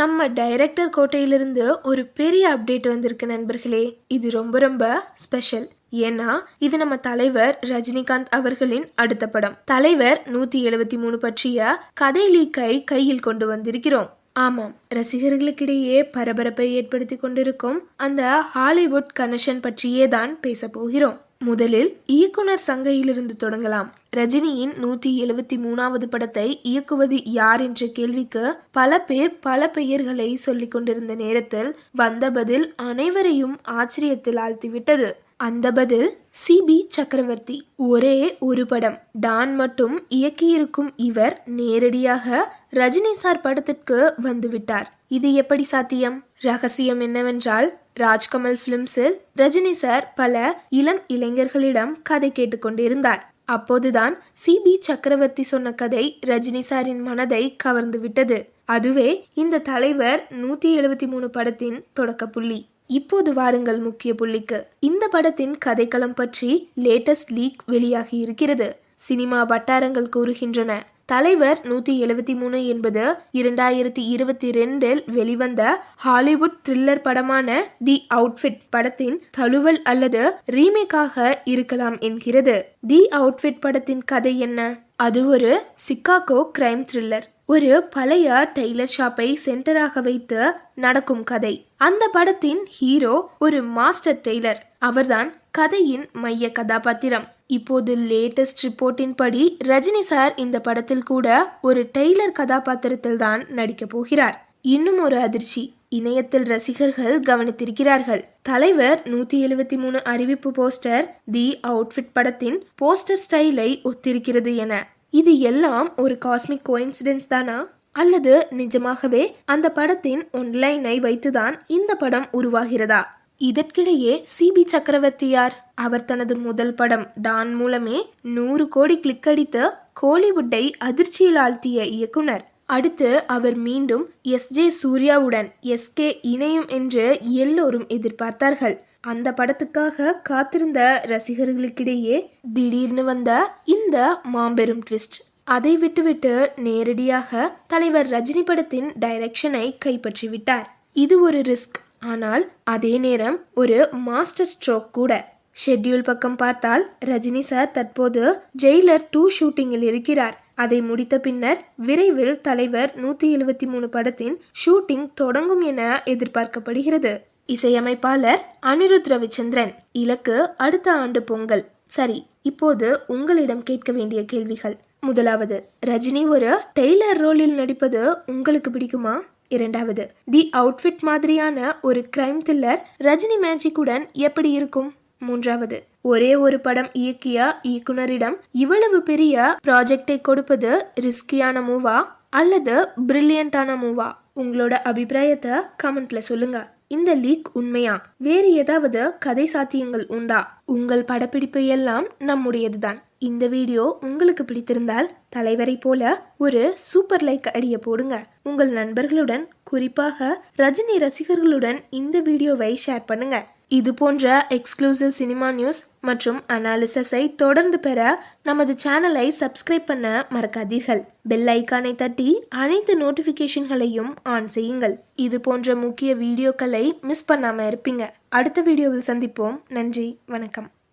நம்ம டைரக்டர் கோட்டையிலிருந்து ஒரு பெரிய அப்டேட் வந்திருக்கு நண்பர்களே. இது ரொம்ப ரொம்ப ஸ்பெஷல் ஏன்னா இது நம்ம தலைவர் ரஜினிகாந்த் அவர்களின் அடுத்த படம். தலைவர் நூத்தி எழுபத்தி மூணு பற்றிய கதை லீக்கை கையில் கொண்டு வந்திருக்கிறோம். ஆமாம் ரசிகர்களுக்கிடையே பரபரப்பை ஏற்படுத்தி கொண்டிருக்கும் அந்த ஹாலிவுட் கனெக்ஷன் பற்றியே தான் பேச போகிறோம். முதலில் இயக்குனர் சங்கையிலிருந்து தொடங்கலாம். ரஜினியின் நூற்றி எழுபத்தி மூணாவது படத்தை இயக்குவது யார் என்ற கேள்விக்கு பல பேர் பல பெயர்களை சொல்லிக் கொண்டிருந்த நேரத்தில் வந்த பதில் அனைவரையும் ஆச்சரியத்தில் ஆழ்த்திவிட்டது. அந்த பதில் சிபி சக்கரவர்த்தி. ஒரே ஒரு படம். டான் மட்டும் இயக்கியிருக்கும் இவர் நேரடியாக ரஜினி சார் படத்திற்கு வந்துவிட்டார். இது எப்படி சாத்தியம்? ரகசியம் என்னவென்றால் ராஜ்கமல் பிலிம்ஸில் ரஜினி சார் பல இளம் இளைஞர்களிடம் கதை கேட்டுக்கொண்டிருந்தார். அப்போதுதான் சிபி சக்கரவர்த்தி சொன்ன கதை ரஜினி சாரின் மனதை கவர்ந்து விட்டது. அதுவே இந்த தலைவர் நூத்தி எழுபத்தி மூணு படத்தின் தொடக்க புள்ளி. இப்போது வாருங்கள் முக்கிய புள்ளிக்கு. இந்த படத்தின் கதைக்களம் பற்றி லேட்டஸ்ட் லீக் வெளியாகி இருக்கிறது. சினிமா வட்டாரங்கள் கூறுகின்றன. தலைவர் நூத்தி எழுபத்தி மூணு என்பது இரண்டாயிரத்தி இருபத்தி ரெண்டில் வெளிவந்த ஹாலிவுட் த்ரில்லர் படமான தி அவுட்ஃபிட் படத்தின் தழுவல் அல்லது ரீமேக்காக இருக்கலாம் என்கிறது. தி அவுட்ஃபிட் படத்தின் கதை என்ன? அது ஒரு சிக்காகோ கிரைம் த்ரில்லர். ஒரு பழைய டெய்லர் ஷாப்பை சென்டராக வைத்து நடக்கும் கதை. அந்த படத்தின் ஹீரோ ஒரு மாஸ்டர் டெய்லர். அவர்தான் கதையின் மைய கதாபாத்திரம். இப்போது லேட்டஸ்ட் ரிப்போர்ட்டின் படி ரஜினி சார் இந்த படத்தில் கூட ஒரு டெய்லர் கதாபாத்திரத்தில் தான் நடிக்க போகிறார். இன்னும் ஒரு அதிர்ச்சி. இணையத்தில் ரசிகர்கள் கவனித்திருக்கிறார்கள். தலைவர் நூத்தி எழுபத்தி மூணு அறிவிப்பு போஸ்டர் தி அவுட்ஃபிட் படத்தின் போஸ்டர் ஸ்டைலை ஒத்திருக்கிறது என. இது எல்லாம் ஒரு காஸ்மிக் கோயின்சிடென்ஸ் தானா? அல்லது நிஜமாகவே அந்த படத்தின் ஒன்லைனை வைத்துதான் இந்த படம் உருவாகிறதா? இதற்கிடையே சிபி சக்கரவர்த்தியார் அவர் தனது முதல் படம் டான் மூலமே நூறு கோடி கிளிக் அடித்து கோலிவுட்டை அதிர்ச்சியில் ஆழ்த்திய இயக்குனர். அடுத்து அவர் மீண்டும் எஸ் ஜே சூர்யாவுடன் எஸ்கே இணையும் என்று எல்லோரும் எதிர்பார்த்தார்கள். அந்த படத்துக்காக காத்திருந்த ரசிகர்களுக்கிடையே திடீர்னு வந்த இந்த மாபெரும் ட்விஸ்ட் அதை விட்டுவிட்டு நேரடியாக தலைவர் ரஜினி படத்தின் டைரக்ஷனை கைப்பற்றிவிட்டார். இது ஒரு ரிஸ்க் ஆனால் அதே நேரம் ஒரு மாஸ்டர் ஸ்ட்ரோக் கூட. ஷெட்யூல் பக்கம் பார்த்தால் ரஜினி சார் தற்போது ஜெயிலர் டூ ஷூட்டிங்கில் இருக்கிறார். அதை முடித்த பின்னர் விரைவில் தலைவர் நூத்தி எழுபத்தி மூணு படத்தின் ஷூட்டிங் தொடங்கும் என எதிர்பார்க்கப்படுகிறது. இசையமைப்பாளர் அனிருத் ரவிச்சந்திரன் இலக்கு அடுத்த ஆண்டு பொங்கல். சரி இப்போது உங்களிடம் கேட்க வேண்டிய கேள்விகள். முதலாவது ரஜினி ஒரு டெய்லர் ரோலில் நடிப்பது உங்களுக்கு பிடிக்குமா? இரண்டாவது. தி அவுட்ஃபிட் மாதிரியான ஒரு கிரைம் த்ரில்லர் ரஜினி மேஜிக்குடன் எப்படி இருக்கும்? மூன்றாவது. ஒரே ஒரு படம் இயக்கிய இயக்குனரிடம் இவ்வளவு பெரிய ப்ராஜெக்டை கொடுப்பது ரிஸ்கியான மூவா அல்லது பிரில்லியண்டான மூவா? உங்களோட அபிப்பிராயத்தை கமெண்ட்ல சொல்லுங்க. இந்த லீக் உண்மையா? வேறு ஏதாவது கதை சாத்தியங்கள் உண்டா? உங்கள் படப்பிடிப்பு எல்லாம் நம்முடையதுதான். இந்த வீடியோ உங்களுக்கு பிடித்திருந்தால் தலைவரை போல ஒரு சூப்பர் லைக் அடிய போடுங்க. உங்கள் நண்பர்களுடன் குறிப்பாக ரஜினி ரசிகர்களுடன் இந்த வீடியோவை ஷேர் பண்ணுங்க. இது போன்ற எக்ஸ்க்ளூசிவ் சினிமா நியூஸ் மற்றும் அனாலிசஸை தொடர்ந்து பெற நமது சேனலை சப்ஸ்கிரைப் பண்ண மறக்காதீர்கள். பெல் ஐக்கானை தட்டி அனைத்து நோட்டிஃபிகேஷன்களையும் ஆன் செய்யுங்கள். இது போன்ற முக்கிய வீடியோக்களை மிஸ் பண்ணாமல் இருப்பீங்க. அடுத்த வீடியோவில் சந்திப்போம். நன்றி. வணக்கம்.